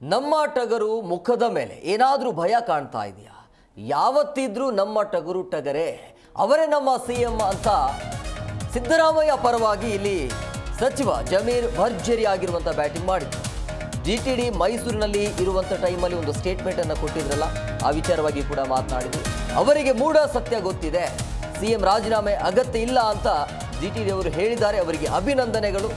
ನಮ್ಮ ಟಗರು ಮುಖದ ಮೇಲೆ ಏನಾದರೂ ಭಯ ಕಾಣ್ತಾ ಇದೆಯಾ? ಯಾವತ್ತಿದ್ರೂ ನಮ್ಮ ಟಗರು ಟಗರೆ, ಅವರೇ ನಮ್ಮ ಸಿ ಎಂ ಅಂತ ಸಿದ್ದರಾಮಯ್ಯ ಪರವಾಗಿ ಇಲ್ಲಿ ಸಚಿವ ಜಮೀರ್ ಭರ್ಜರಿ ಆಗಿರುವಂಥ ಬ್ಯಾಟಿಂಗ್ ಮಾಡಿದ್ರು. ಜಿ ಟಿ ಡಿ ಮೈಸೂರಿನಲ್ಲಿ ಇರುವಂಥ ಟೈಮಲ್ಲಿ ಒಂದು ಸ್ಟೇಟ್ಮೆಂಟನ್ನು ಕೊಟ್ಟಿದ್ರಲ್ಲ, ಆ ವಿಚಾರವಾಗಿ ಕೂಡ ಮಾತನಾಡಿದ್ರು. ಅವರಿಗೆ ಮೂಢ ಸತ್ಯ ಗೊತ್ತಿದೆ. ಸಿ ಎಂ ರಾಜೀನಾಮೆ ಅಗತ್ಯ ಇಲ್ಲ ಅಂತ ಜಿ ಟಿ ಡಿ ಅವರು ಹೇಳಿದ್ದಾರೆ. ಅವರಿಗೆ ಅಭಿನಂದನೆಗಳು.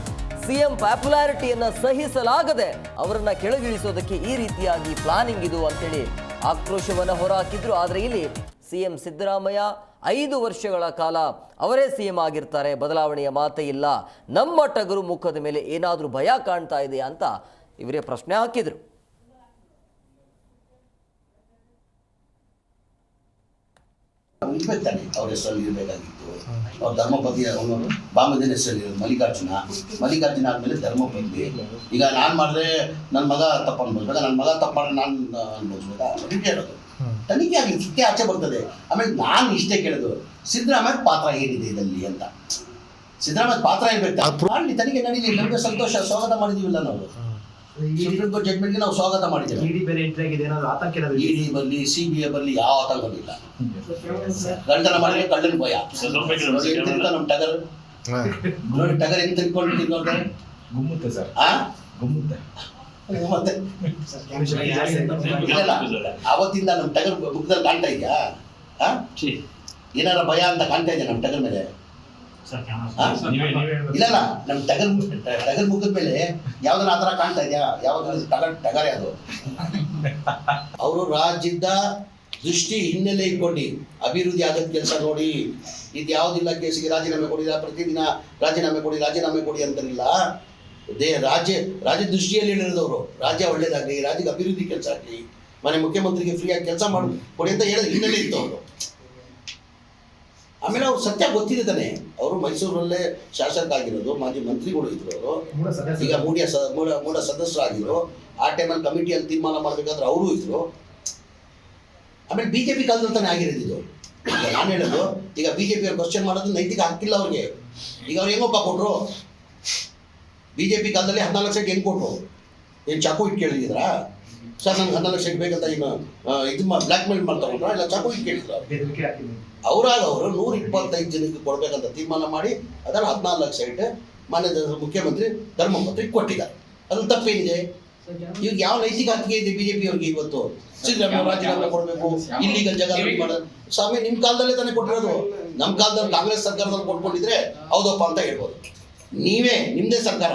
ಸಿಎಂ ಪಾಪ್ಯುಲಾರಿಟಿಯನ್ನ ಸಹಿಸಲಾಗದೆ ಅವರನ್ನ ಕೆಳಗಿಳಿಸೋದಕ್ಕೆ ಈ ರೀತಿಯಾಗಿ ಪ್ಲಾನಿಂಗ್ ಇದು ಅಂತೇಳಿ ಆಕ್ರೋಶವನ್ನು ಹೊರಹಾಕಿದ್ರು. ಆದರೆ ಇಲ್ಲಿ ಸಿಎಂ ಸಿದ್ದರಾಮಯ್ಯ ಐದು ವರ್ಷಗಳ ಕಾಲ ಅವರೇ ಸಿಎಂ ಆಗಿರ್ತಾರೆ. ಬದಲಾವಣೆಯ ಮಾತೇ ಇಲ್ಲ. ನಮ್ಮ ಟಗರು ಮುಖದ ಮೇಲೆ ಏನಾದರೂ ಭಯ ಕಾಣ್ತಾ ಇದೆಯಾ ಅಂತ ಇವರೇ ಪ್ರಶ್ನೆ ಹಾಕಿದ್ರು. ಇರ್ಬೇಕು ತಾನೆ ಅವ್ರ ಹೆಸರಲ್ಲಿ ಇರಬೇಕಾಗಿತ್ತು. ಅವ್ರ ಧರ್ಮಪತಿ ಅವನು ಬಾಮದಿನ ಹೆಸರಲ್ಲಿ ಮಲ್ಲಿಕಾರ್ಜುನ. ಮಲ್ಲಿಕಾರ್ಜುನ ಆದ್ಮೇಲೆ ಧರ್ಮಪತಿ ಈಗ ನಾನು ಮಾಡಿದ್ರೆ ನನ್ನ ಮಗ ತಪ್ಪು ಅನ್ಬೋದ್ಬೇಕಾ? ನನ್ನ ಮಗ ತಪ್ಪು ಮಾಡಿದ್ರೆ ನಾನು ಅನ್ಬೋದ್ಬೇಕಾ? ಅದಕ್ಕೆ ಹೇಳೋದು. ತನಿಖೆ ಆಗಲಿ ಸತ್ಯ ಆಚೆ ಬರ್ತದೆ. ಆಮೇಲೆ ನಾನು ಇಷ್ಟೇ ಕೇಳೋದು ಸಿದ್ದರಾಮಯ್ಯ ಪಾತ್ರ ಏನಿದೆ ಇದರಲ್ಲಿ ಅಂತ. ಸಿದ್ದರಾಮಯ್ಯ ಪಾತ್ರ ಇರ್ಬೇಕು ತನಿಖೆ ನಡೀಲಿ ನಮಗೆ ಸಂತೋಷ ಸ್ವಾಗತ ಮಾಡಿದೀವಿಲ್ಲ ನಾವು. ಸುಪ್ರೀಂ ಕೋರ್ಟ್ ಜಡ್ಮೆಂಟ್ಗೆ ನಾವು ಸ್ವಾಗತ ಮಾಡಿದ್ದೇವೆ. ಇಡಿ ಬೇರೆ ಎಂಟ್ರಿ ಆಗಿದೆ ಏನಾದ್ರು ಆತಂಕ ಏನಾದ್ರು ಇಡಿ ಡಿ ಬರಲಿ ಸಿ ಬಿ ಐ ಬರಲಿ ಯಾವ ಆತಂಕನೂ ಇಲ್ಲ. ಗಂಡನ ಮಾಡಿದ್ರೆ ಕಳ್ಳನ ಭಯ. ನಮ್ಮ ನಮ್ ಟಗರ್ ನೋಡಿ ಟಗರ್ ಹೆಂಗ್ ತಿಳ್ಕೊಂಡು ನೋಡ್ತಾರೆ ಗುಮ್ಮುತ್ತೆ ಸರ್ ಆ? ಗುಮ್ಮುತ್ತೆ. ಮತ್ತೆ ಇಲ್ಲ ಅವತ್ತಿಂದ ನಮ್ ಟಗರ್ ಮುಖದಲ್ಲಿ ಕಾಣ್ತಾ ಇದೆಯಾ? ಆ? ಏನಾರ ಭಯ ಅಂತ ಕಾಣ್ತಾ ಇದೆಯಾ ನಮ್ ಟಗರ್ ಮೇಲೆ? ಆ? ಇಲ್ಲಲ್ಲ ನಮ್ ಟಗರ್ ಟಗರ್ ಮುಖದ ಮೇಲೆ ಯಾವ್ದನ್ನ ಆತರ ಕಾಣ್ತಾ ಇದೆಯಾ? ಯಾವ್ದಾರ ಟಗರ್ ಟಗರೇ ಅದು. ಅವರು ರಾಜ್ಯದ ದೃಷ್ಟಿ ಹಿನ್ನೆಲೆ ಇಟ್ಕೊಂಡು ಅಭಿವೃದ್ಧಿ ಆದ ಕೆಲಸ ನೋಡಿ ಇದು ಯಾವುದಿಲ್ಲ ಕೇಸಿಗೆ ರಾಜೀನಾಮೆ ಕೊಡಿಲ್ಲ ಪ್ರತಿದಿನ ರಾಜೀನಾಮೆ ಕೊಡಿ ರಾಜೀನಾಮೆ ಕೊಡಿ ಅಂತಾರಿಲ್ಲ ದೇ ರಾಜ್ಯ ರಾಜ್ಯ ದೃಷ್ಟಿಯಲ್ಲಿ ಹೇಳಿರೋದವರು. ರಾಜ್ಯ ಒಳ್ಳೇದಾಗ್ಲಿ ರಾಜ್ಯಕ್ಕೆ ಅಭಿವೃದ್ಧಿ ಕೆಲಸ ಆಗ್ಲಿ ಮನೆ ಮುಖ್ಯಮಂತ್ರಿಗೆ ಫ್ರೀಯಾಗಿ ಕೆಲಸ ಮಾಡಿ ಕೊಡಿ ಅಂತ ಹೇಳಿದ ಹಿನ್ನೆಲೆ ಇತ್ತು ಅವರು ಆಮೇಲೆ ಅವ್ರು ಸತ್ಯ ಗೊತ್ತಿದೆ ತಾನೆ. ಅವರು ಮೈಸೂರಲ್ಲೇ ಶಾಸಕ ಆಗಿರೋದು ಮಾಜಿ ಮಂತ್ರಿಗಳು ಇದ್ರು ಅವರು. ಈಗ ಮೂಡಿಯ ಮೂಲ ಮೂಲ ಸದಸ್ಯರಾಗಿದ್ರು. ಆ ಟೈಮಲ್ಲಿ ಕಮಿಟಿಯಲ್ಲಿ ತೀರ್ಮಾನ ಮಾಡಬೇಕಾದ್ರೆ ಅವರು ಇದ್ರು. ಆಮೇಲೆ ಬಿ ಜೆ ಪಿ ಕಾಲದಲ್ಲಿ ತಾನೇ ಆಗಿರೋದಿದ್ದು ಈಗ ನಾನು ಹೇಳೋದು ಈಗ ಬಿ ಜೆ ಪಿ ಅವ್ರು ಕ್ವಶನ್ ಮಾಡೋದು ನೈತಿಕ ಹಕ್ಕಿಲ್ಲ ಅವ್ರಿಗೆ. ಈಗ ಅವ್ರು ಹೆಂಗಪ್ಪ ಕೊಟ್ರು? ಬಿ ಜೆ ಪಿ ಕಾಲದಲ್ಲಿ ಹದಿನಾಲ್ಕು ಲಕ್ಷಕ್ಕೆ ಹೆಂಗೆ ಕೊಟ್ರು? ಏನು ಚಾಕು ಇಟ್ಟು ಕೇಳಿದ್ರಾ ಸರ್ ನನ್ಗೆ ಹದಿನಾಲ್ಕು ಲಕ್ಷ ಬೇಕಂತ ಇನ್ನು ಆ, ಇದು ಬ್ಲ್ಯಾಕ್ ಮೇಲ್ ಮಾಡಿ ತಗೊಂಡ್ರ ಇಲ್ಲ ಚಾಕು ಇಟ್ಟು ಕೇಳಿದ್ರ? ಅವರಾಗ ಅವರು ನೂರ ಇಪ್ಪತ್ತೈದು ಜನಕ್ಕೆ ಕೊಡ್ಬೇಕಂತ ತೀರ್ಮಾನ ಮಾಡಿ ಅದರ ಹದಿನಾಲ್ಕು ಸೈಟ್ ಮಾನ್ಯ ಮುಖ್ಯಮಂತ್ರಿ ಧರ್ಮಪತ್ರಿಗೆ ಕೊಟ್ಟಿದ್ದಾರೆ. ಅದ್ರಲ್ಲಿ ತಪ್ಪೇನಿದೆ? ಇವಾಗ ಯಾವ ನೈತಿಕ ಹತ್ತಿಗೆ ಇದೆ ಬಿಜೆಪಿ ಅವ್ರಿಗೆ ಇವತ್ತು? ಸಿದ್ದರಾಮಯ್ಯ ರಾಜೀನಾಮೆ ಕೊಡಬೇಕು ಇಲ್ಲಿಗಲ್ ಜಾಗ ಮಾಡೋದು ಸ್ವಾಮಿ ನಿಮ್ ಕಾಲದಲ್ಲೇ ತಾನೇ ಕೊಟ್ಟಿರೋದು. ನಮ್ಮ ಕಾಲದಲ್ಲಿ ಕಾಂಗ್ರೆಸ್ ಸರ್ಕಾರದಲ್ಲಿ ಕೊಟ್ಕೊಂಡಿದ್ರೆ ಹೌದಪ್ಪ ಅಂತ ಹೇಳ್ಬೋದು. ನೀವೇ ನಿಮ್ದೇ ಸರ್ಕಾರ.